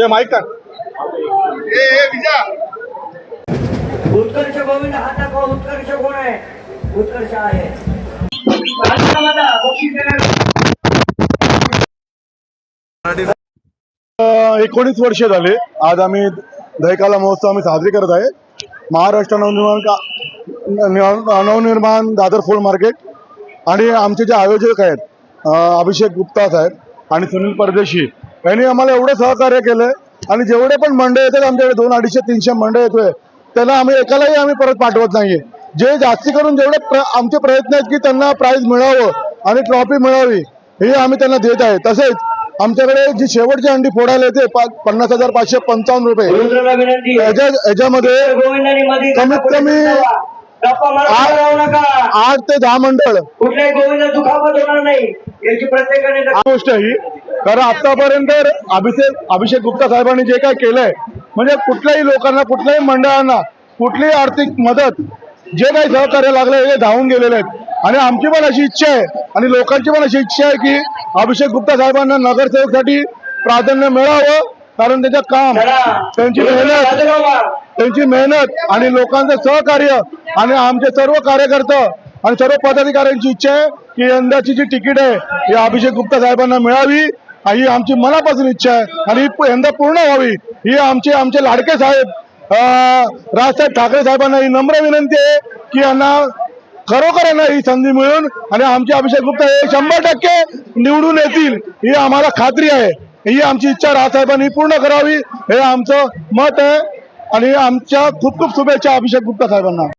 ये माईक टाक ए ए विजा उत्कर्ष गोविंद हा दाखवा उत्कर्ष कोण आहे? उत्कर्ष आहे. एकोणीस वर्षे झाले. आज आम्ही दहिकाला महोत्सव आम्ही साजरी करत आहे. महाराष्ट्र नवनिर्माण का नव- नवनिर्माण दादर फूल मार्केट आणि आमचे जे आयोजक आहेत अभिषेक गुप्ता साहेब आणि सुनील परदेशी यांनी आम्हाला एवढं सहकार्य केलंय. आणि जेवढे पण मंडळ येतात आमच्याकडे दोन अडीचशे तीनशे मंडळ येतोय त्यांना आम्ही एकालाही आम्ही परत पाठवत नाहीये. जे जास्ती करून जेवढे प्र- आमचे प्रयत्न आहेत की त्यांना प्राइज मिळावं आणि ट्रॉफी मिळावी हे आम्ही त्यांना देत आहे. तसेच आमच्याकडे जी शेवटची अंडी फोडायला येते पन्नास हजार पाचशे पंचावन्न रुपये. याच्यामध्ये कमीत कमी आठ ते दहा मंडळ. कुठल्याही गोविंद दुखापत होणार नाही. याची प्रत्येकाने गोष्ट ही कारण आतापर्यंत अभिषेक अभिषेक गुप्ता साहेबांनी जे काय केलंय म्हणजे कुठल्याही लोकांना कुठल्याही मंडळांना कुठलीही आर्थिक मदत जे काही सहकार्य लागलं हे धावून गेलेले आहेत. आणि आमची पण अशी इच्छा आहे आणि लोकांची पण अशी इच्छा आहे की अभिषेक गुप्ता साहेबांना नगरसेवकसाठी प्राधान्य मिळावं कारण त्याचं काम त्यांची मेहनत त्यांची मेहनत आणि लोकांचं सहकार्य आणि आमचे सर्व कार्यकर्ते आणि सर्व पदाधिकाऱ्यांची इच्छा आहे की यंदाची जी तिकीट आहे ही अभिषेक गुप्ता साहेबांना मिळावी. ही आमची मनापासून इच्छा आहे आणि यंदा पूर्ण व्हावी. ही आमचे आमचे लाडके साहेब राजसाहेब ठाकरे साहेबांना ही नम्र विनंती आहे की यांना खरोखर यांना ही संधी मिळून आणि आमचे अभिषेक गुप्ता हे शंभर टक्के निवडून येतील ही आम्हाला खात्री आहे. ही आमची इच्छा राजसाहेबांनी पूर्ण करावी हे आमचं मत आहे. आणि आमच्या खूप खूप शुभेच्छा अभिषेक गुप्ता साहेबांना.